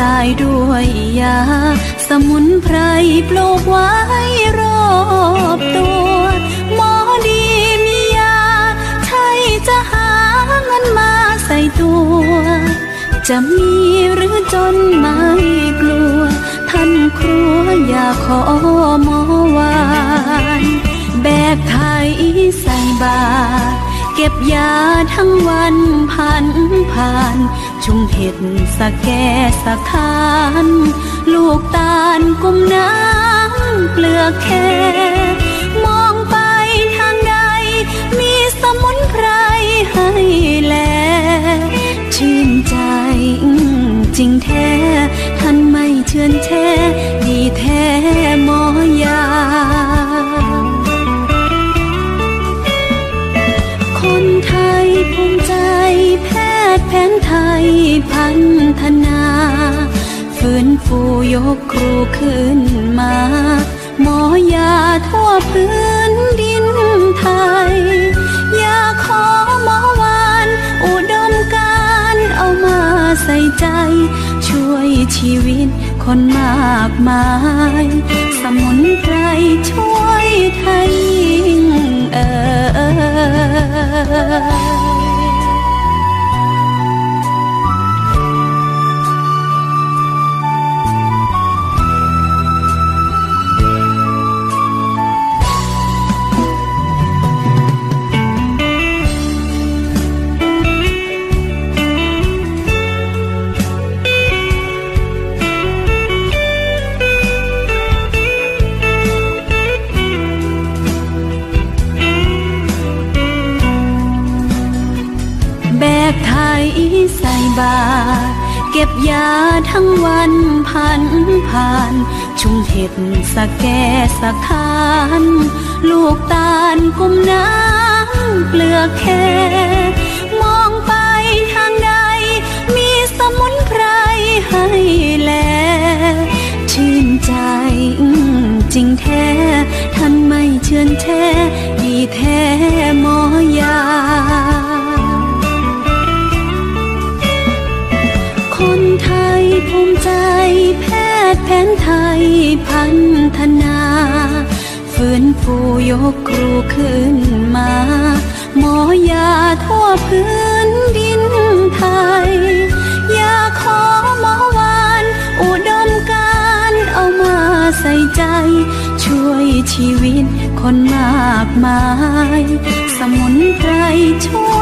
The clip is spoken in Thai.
ตายด้วยยา สมุนไพรปลูกไว้รอบตัว หมอดีมียา ใช่จะหาเงินมาใส่ตัว จะมีหรือจนไม่กลัว ท่านครัวอย่าขอหมอวานแบกไทยใส่บาตรเก็บยาทั้งวันพันผ่าน ชุมเห็ดสะแกสักทานลูกตาลกุมน้ำเปลือกแค่มองไปทางใด มีสมุนไพรให้แล ชื่นใจจริงแท้ ท่านไม่เชื่อนแท้ ดีแท้ พัฒนาฟื้นฟูยกครูขึ้นมา หมอยาทั่วพื้นดินไทย อยากขอหมอวานอุดมการเอามาใส่ใจ ช่วยชีวิตคนมากมาย สมุนไพรช่วยไทยเอ่ย ใส่บาตรเก็บยาทั้งวันพันผ่าน ชุมเห็ดสะแกสักทาน ลูกตาลกุมน้ำเปลือกแค่มองไปทางใด มีสมุนไพรให้แล ชื่นใจจริงแท้ ท่านไม่เชื่อนแท้ ดีแท้หมอยา ภูมิใจแพทย์แผนไทยพัฒนา ฟื้นฟูยกครูขึ้นมา หมอยาทั่วพื้นดินไทย ยาขอหมอวานอุดมการเอามาใส่ใจ ช่วยชีวิตคนมากมาย สมุนไพรช่วย